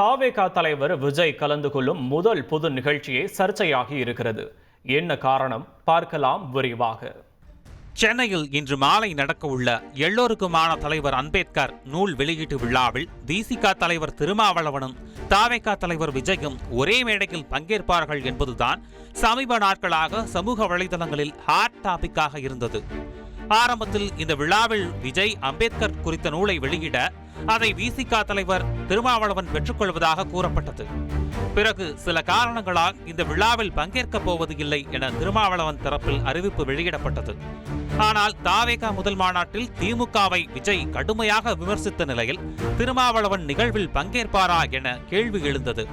தாவேகா தலைவர் விஜய் கலந்து கொள்ளும் முதல் பொது நிகழ்ச்சியே சர்ச்சையாகி இருக்கிறது. என்ன காரணம்? பார்க்கலாம் விரிவாக. சென்னையில் இன்று மாலை நடக்கவுள்ள எல்லோருக்குமான தலைவர் அம்பேத்கர் நூல் வெளியீட்டு விழாவில் திசிகா தலைவர் திருமாவளவனும் தாவேகா தலைவர் விஜயும் ஒரே மேடையில் பங்கேற்பார்கள் என்பதுதான் சமீப நாட்களாக சமூக வலைதளங்களில் ஹாட் டாபிக்காக இருந்தது. ஆரம்பத்தில் இந்த விழாவில் விஜய் அம்பேத்கர் குறித்த நூலை வெளியிட அதை விசிகா தலைவர் திருமாவளவன் பெற்றுக்கொள்வதாக கூறப்பட்டது. பிறகு சில காரணங்களால் இந்த விழாவில் பங்கேற்கப் போவது இல்லை என திருமாவளவன் தரப்பில் அறிவிப்பு வெளியிடப்பட்டது. ஆனால் தாவேகா முதல் மாநாட்டில் திமுகவை விஜய் கடுமையாக விமர்சித்த நிலையில் திருமாவளவன் நிகழ்வில் பங்கேற்பாரா என கேள்வி எழுந்தது.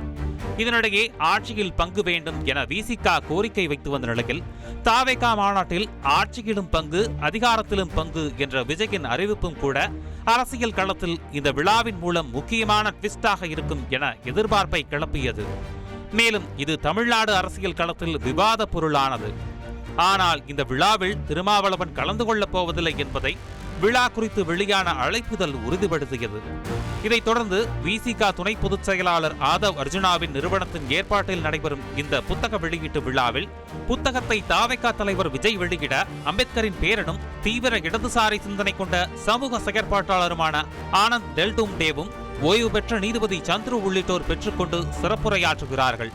இதனிடையே ஆட்சியில் பங்கு வேண்டும் என விசிகா கோரிக்கை வைத்து வந்த நிலையில் தாவேகா மாநாட்டில் ஆட்சியிலும் பங்கு அதிகாரத்திலும் பங்கு என்ற விஜயின் அறிவிப்பும் கூட அரசியல் களத்தில் இந்த விழாவின் மூலம் முக்கியமான ட்விஸ்டாக இருக்கும் என எதிர்பார்ப்பை கிளப்பியது. மேலும் இது தமிழ்நாடு அரசியல் களத்தில் விவாத பொருளானது. ஆனால் இந்த விழாவில் திருமாவளவன் கலந்து கொள்ளப் போவதில்லை என்பதை விழா குறித்து வெளியான அழைப்புதல் உறுதிப்படுத்தியது. இதைத் தொடர்ந்து விசிகா துணை பொதுச் செயலாளர் ஆதவ் அர்ஜுனாவின் நிறுவனத்தின் ஏற்பாட்டில் நடைபெறும் இந்த புத்தக வெளியீட்டு விழாவில் புத்தகத்தை தாவைக்கா தலைவர் விஜய் வெளியிட அம்பேத்கரின் பேரனும் தீவிர இடதுசாரி சிந்தனை கொண்ட சமூக செயற்பாட்டாளருமான ஆனந்த் டெல்டும் டேவும் ஓய்வு பெற்ற நீதிபதி சந்துரு உள்ளிட்டோர் பெற்றுக்கொண்டு சிறப்புரையாற்றுகிறார்கள்.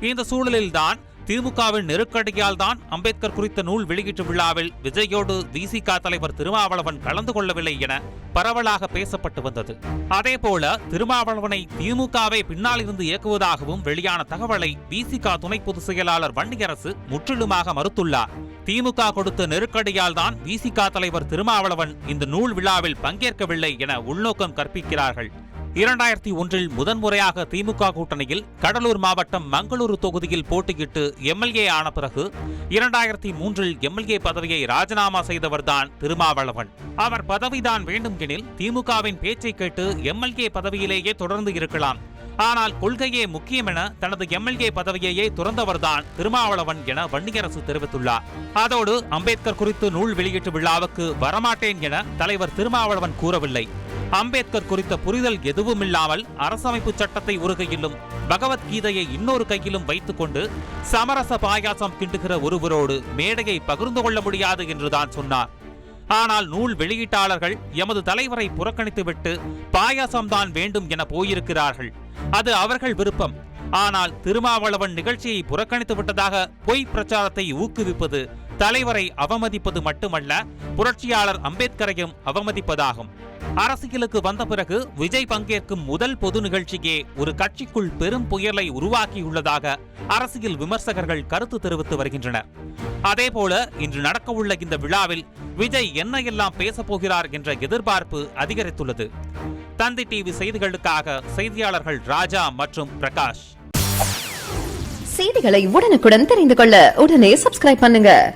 இந்த சூழலில்தான் திமுகவின் நெருக்கடியால் தான் அம்பேத்கர் குறித்த நூல் வெளியீட்டு விழாவில் விஜயோடு விசிக தலைவர் திருமாவளவன் கலந்து கொள்ளவில்லை என பரவலாக பேசப்பட்டு வந்தது. அதேபோல திருமாவளவனை திமுகவை பின்னால் இருந்து இயக்குவதாகவும் வெளியான தகவலை விசிக துணை பொதுச் செயலாளர் வன்னியரசு முற்றிலுமாக மறுத்துள்ளார். திமுக கொடுத்த நெருக்கடியால் தான் விசிக தலைவர் திருமாவளவன் இந்த நூல் விழாவில் பங்கேற்கவில்லை என உள்நோக்கம் கற்பிக்கிறார்கள். இரண்டாயிரத்தி ஒன்றில் முதன்முறையாக திமுக கூட்டணியில் கடலூர் மாவட்டம் மங்களூரு தொகுதியில் போட்டியிட்டு எம்எல்ஏ ஆன பிறகு இரண்டாயிரத்தி மூன்றில் எம்எல்ஏ பதவியை ராஜினாமா செய்தவர்தான் திருமாவளவன். அவர் பதவிதான் வேண்டும் எனில் திமுகவின் பேச்சை கேட்டு எம்எல்ஏ பதவியிலேயே தொடர்ந்து இருக்கலாம். ஆனால் கொள்கையே முக்கியம் என தனது எம்எல்ஏ பதவியையே துறந்தவர்தான் திருமாவளவன் என வன்னியரசு தெரிவித்துள்ளார். அதோடு அம்பேத்கர் குறித்து நூல் வெளியீட்டு விழாவுக்கு வரமாட்டேன் என தலைவர் திருமாவளவன் கூறவில்லை. அம்பேத்கர் குறித்த புரிதல் எதுவுமில்லாமல் அரசமைப்பு சட்டத்தை ஒரு கையிலும் பகவத்கீதையை இன்னொரு கையிலும் வைத்துக்கொண்டு சமரச பாயாசம் கிண்டுகிற ஒருவரோடு மேடையை பகிர்ந்து கொள்ள முடியாது என்றுதான் சொன்னார். ஆனால் நூல் வெளியீட்டாளர்கள் எமது தலைவரை புறக்கணித்துவிட்டு பாயாசம்தான் வேண்டும் என போயிருக்கிறார்கள். அது அவர்கள் விருப்பம். ஆனால் திருமாவளவன் நிகழ்ச்சியை புறக்கணித்து விட்டதாக பொய் பிரச்சாரத்தை ஊக்குவிப்பது தலைவரை அவமதிப்பது மட்டுமல்ல புரட்சியாளர் அம்பேத்கரையும் அவமதிப்பதாகும். அரசியலுக்கு வந்த பிறகு விஜய் பங்கேற்கும் முதல் பொது நிகழ்ச்சியே ஒரு கட்சிக்குள் பெரும் புயலை உருவாக்கியுள்ளதாக அரசியல் விமர்சகர்கள் கருத்து தெரிவித்து வருகின்றனர். அதேபோல இன்று நடக்கவுள்ள இந்த விழாவில் விஜய் என்ன எல்லாம் பேசப்போகிறார் என்ற எதிர்பார்ப்பு அதிகரித்துள்ளது. தந்தி டிவி செய்திகளுக்காக செய்தியாளர்கள் ராஜா மற்றும் பிரகாஷ். செய்திகளை உடனுக்குடன் தெரிந்து கொள்ள உடனே சப்ஸ்கிரைப் பண்ணுங்க.